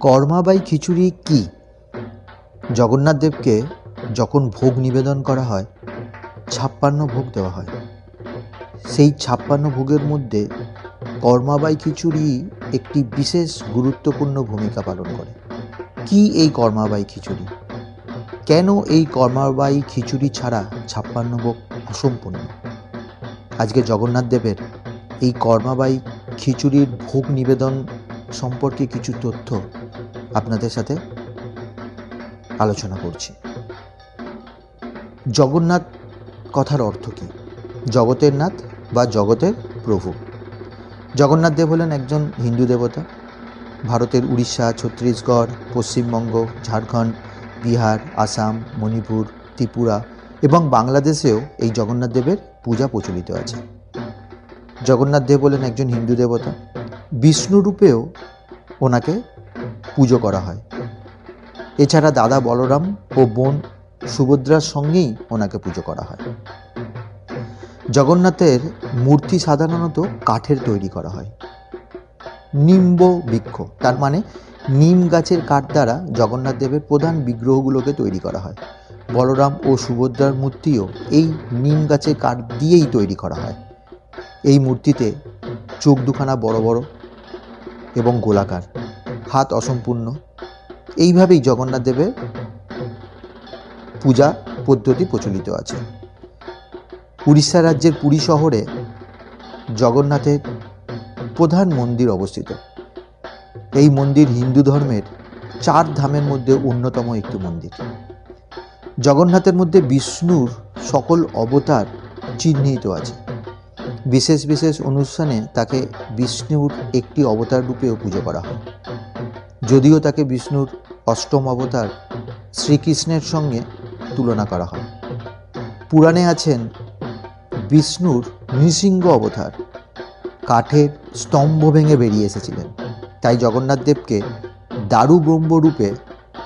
কর্মাবাই খিচুড়ি কি? জগন্নাথ দেবকে যখন ভোগ নিবেদন করা হয়, ছাপ্পান্ন ভোগ দেওয়া হয়। সেই ছাপ্পান্ন ভোগের মধ্যে কর্মাবাই খিচুড়ি একটি বিশেষ গুরুত্বপূর্ণ ভূমিকা পালন করে। কি এই কর্মাবাই খিচুড়ি? কেন এই কর্মাবাই খিচুড়ি ছাড়া ছাপ্পান্ন ভোগ অসম্পূর্ণ? আজকে জগন্নাথ দেবের এই কর্মাবাই খিচুড়ির ভোগ নিবেদন সম্পর্কে কিছু তথ্য আপনাদের সাথে আলোচনা করছি। জগন্নাথ কথার অর্থ কী? জগতের নাথ বা জগতের প্রভু? জগন্নাথ দেব হলেন একজন হিন্দু দেবতা। ভারতের উড়িষ্যা, ছত্তিশগড়, পশ্চিমবঙ্গ, ঝাড়খণ্ড, বিহার, আসাম, মণিপুর, ত্রিপুরা এবং বাংলাদেশেও এই জগন্নাথ দেবের পূজা প্রচলিত আছে। জগন্নাথ দেব হলেন একজন হিন্দু দেবতা। বিষ্ণু রূপেও ওনাকে পুজো করা হয়। এছাড়া দাদা বলরাম ও বোন সুভদ্রার সঙ্গেই ওনাকে পুজো করা হয়। জগন্নাথের মূর্তি সাধারণত কাঠের তৈরি করা হয়। নিম্ব বৃক্ষ, তার মানে নিম গাছের কাঠ দ্বারা জগন্নাথ দেবের প্রধান বিগ্রহগুলোকে তৈরি করা হয়। বলরাম ও সুভদ্রার মূর্তিও এই নিম গাছের কাঠ দিয়েই তৈরি করা হয়। এই মূর্তিতে চোখ দুখানা বড় বড় এবং গোলাকার। হাত অসম্পূর্ণ। এইভাবেই জগন্নাথ দেবের পূজা পদ্ধতি প্রচলিত আছে। উড়িষ্যা রাজ্যের পুরী শহরে জগন্নাথের প্রধান মন্দির অবস্থিত। এই মন্দির হিন্দু ধর্মের চার ধামের মধ্যে অন্যতম একটি মন্দির। জগন্নাথের মধ্যে বিষ্ণুর সকল অবতার চিহ্নিত আছে। বিশেষ বিশেষ অনুষ্ঠানে তাকে বিষ্ণুর একটি অবতার রূপেও পুজো করা হয়। যদিও তাকে বিষ্ণুর অষ্টম অবতার শ্রীকৃষ্ণের সঙ্গে তুলনা করা হয়। পুরাণে আছেন বিষ্ণুর নৃসিংহ অবতার। কাঠের স্তম্ভ ভেঙে বেরিয়ে এসেছিলেন। তাই জগন্নাথ দেবকে দারু ব্রহ্ম রূপে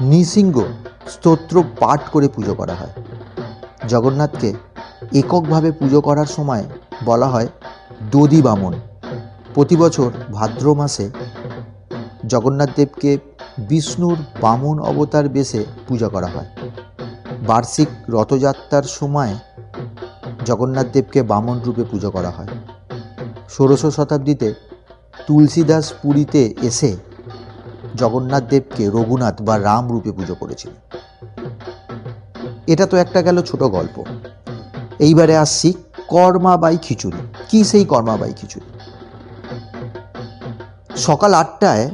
নৃসিংহ স্তোত্র পাঠ করে পুজো করা হয়। জগন্নাথকে এককভাবে পুজো করার সময় বলা হয় দধি বামন প্রতি বছর ভাদ্র মাসে জগন্নাথ দেবকে বিষ্ণুর বামন অবতার বেশে পূজা করা হয়। বার্ষিক রথযাত্রার সময় জগন্নাথ দেবকে বামন রূপে পুজো করা হয়। ষোড়শ শতাব্দীতে তুলসীদাস পুরীতে এসে জগন্নাথ দেবকে রঘুনাথ বা রাম রূপে পুজো করেছিলেন। এটা তো একটা গেল ছোট গল্প। এইবারে আসছি কর্মাবাই খিচুড়ি। কি সেই কর্মাবাই খিচুড়ি? সকাল আটটায়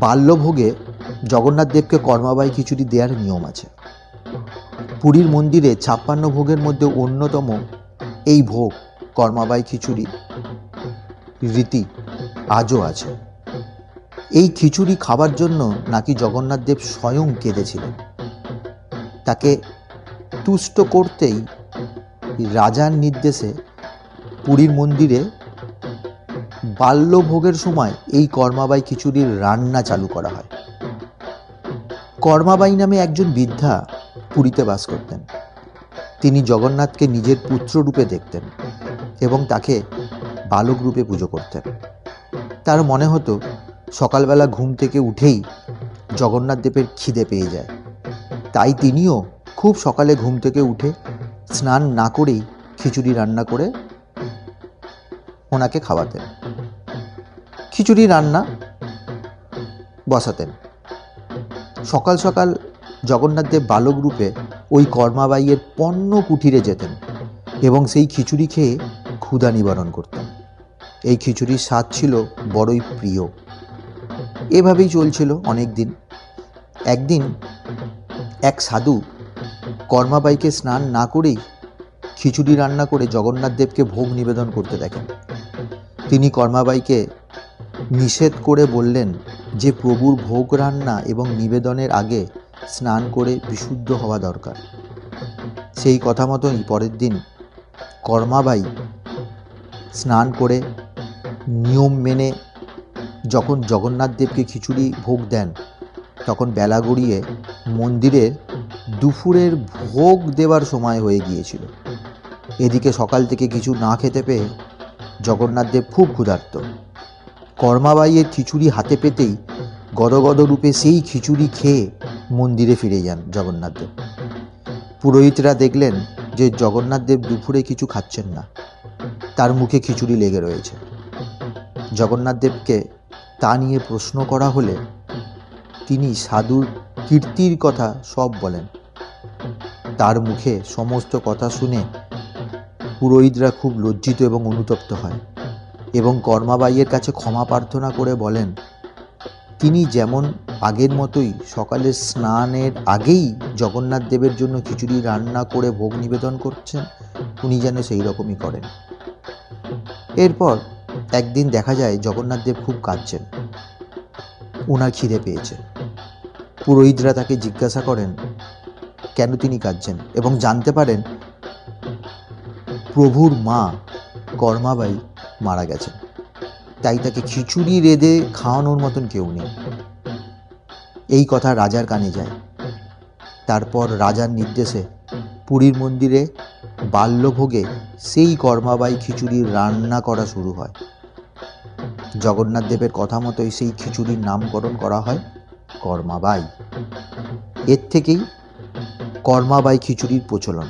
বাল্যভোগে জগন্নাথ দেবকে কর্মাবাই খিচুড়ি দেওয়ার নিয়ম আছে। পুরীর মন্দিরে ছাপ্পান্ন ভোগের মধ্যে অন্যতম এই ভোগ, কর্মাবাই খিচুড়ি রীতি আজও আছে। এই খিচুড়ি খাবার জন্য নাকি জগন্নাথ দেব স্বয়ং কেঁদেছিলেন। তাকে তুষ্ট করতেই রাজার নির্দেশে পুরীর মন্দিরে বাল্যভোগের সময় এই কর্মাবাই খিচুড়ির রান্না চালু করা হয়। কর্মাবাই নামে একজন বৃদ্ধা পুরীতে বাস করতেন। তিনি জগন্নাথকে নিজের পুত্র রূপে দেখতেন এবং তাকে বালক রূপে পুজো করতেন। তার মনে হতো, সকালবেলা ঘুম থেকে উঠেই জগন্নাথ দেবের খিদে পেয়ে যায়। তাই তিনিও খুব সকালে ঘুম থেকে উঠে স্নান না করেই খিচুড়ি রান্না করে ওনাকে খাওয়াতেন। খিচুড়ি রান্না বসাতেন। সকাল সকাল জগন্নাথদেব বালক রূপে ওই কর্মাবাইয়ের পণ্য কুঠিরে যেতেন এবং সেই খিচুড়ি খেয়ে ক্ষুধা নিবারণ করতেন। এই খিচুড়ির স্বাদ ছিল বড়ই প্রিয়। এভাবেই চলছিল অনেক দিন। একদিন এক সাধু কর্মাবাইকে স্নান না করেই খিচুড়ি রান্না করে জগন্নাথ দেবকে ভোগ নিবেদন করতে দেখেন। তিনি কর্মাবাইকে নিষেধ করে বললেন যে প্রভুর ভোগ রান্না এবং নিবেদনের আগে স্নান করে বিশুদ্ধ হওয়া দরকার। সেই কথা মতোই পরের দিন কর্মাবাই স্নান করে নিয়ম মেনে যখন জগন্নাথ দেবকে খিচুড়ি ভোগ দেন, তখন বেলা গড়িয়ে মন্দিরের দুপুরের ভোগ দেওয়ার সময় হয়ে গিয়েছিল। এদিকে সকাল থেকে কিছু না খেতে পেয়ে জগন্নাথ দেব খুব ক্ষুধার্ত। কর্মাবাইয়ের খিচুড়ি হাতে পেতেই গদগদ রূপে সেই খিচুড়ি খেয়ে মন্দিরে ফিরে যান জগন্নাথদেব পুরোহিতরা দেখলেন যে জগন্নাথদেব দুপুরে কিছু খাচ্ছেন না। তার মুখে খিচুড়ি লেগে রয়েছে। জগন্নাথদেবকে তা নিয়ে প্রশ্ন করা হলে তিনি সাধুর কীর্তির কথা সব বলেন। তার মুখে সমস্ত কথা শুনে পুরোহিতরা খুব লজ্জিত এবং অনুতপ্ত হয়। এবং কর্মাবাইয়ের কাছে ক্ষমা প্রার্থনা করে বলেন, তিনি যেমন আগের মতোই সকালে স্নানের আগেই জগন্নাথ দেবের জন্য খিচুড়ি রান্না করে ভোগ নিবেদন করছেন, উনি যেন সেই রকমই করেন। এরপর একদিন দেখা যায় জগন্নাথ দেব খুব কাঁদছেন। ওনার খিদে পেয়েছে। পুরোহিতরা তাকে জিজ্ঞাসা করেন, কেন তিনি কাঁদছেন? এবং জানতে পারেন, প্রভুর মা কর্মাবাই মারা গেছেন। তাই তাকে খিচুড়ি রেঁধে খাওয়ানোর মতন কেউ নেই। এই কথা রাজার কানে যায়। তারপর রাজার নির্দেশে পুরীর মন্দিরে বাল্যভোগে সেই কর্মাবাই খিচুড়ির রান্না করা শুরু হয়। জগন্নাথ দেবের কথা মতোই সেই খিচুড়ির নামকরণ করা হয় কর্মাবাই। এর থেকেই কর্মাবাই খিচুড়ির প্রচলন।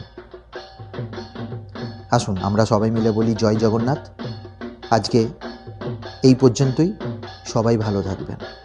আসুন, আমরা সবাই মিলে বলি, জয় জগন্নাথ। আজকে এই পর্যন্তই। সবাই ভালো থাকবেন।